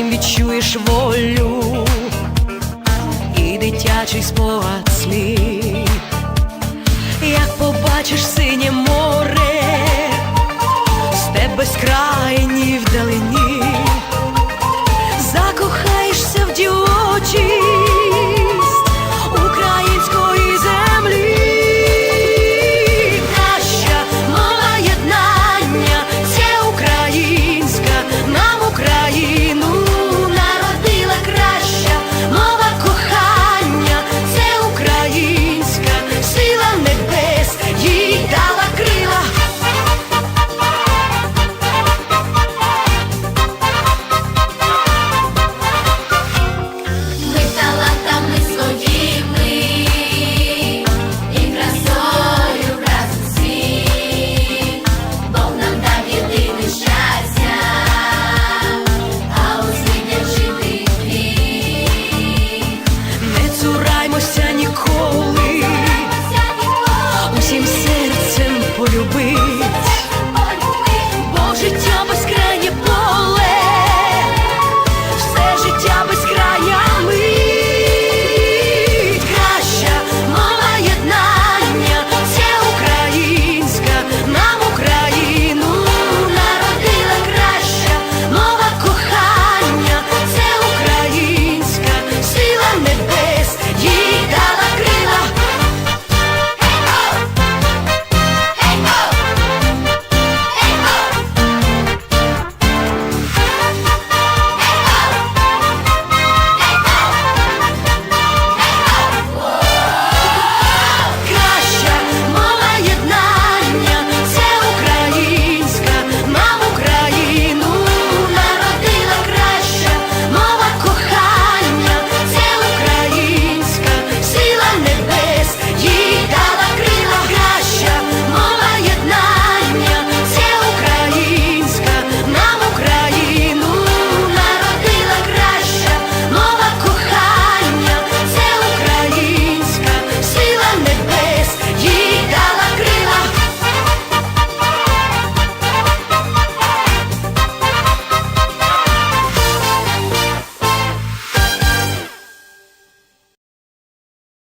ним відчуєш волю і дитячий спогад слів, як побачиш синє море, з тебе безкрайні вдалині.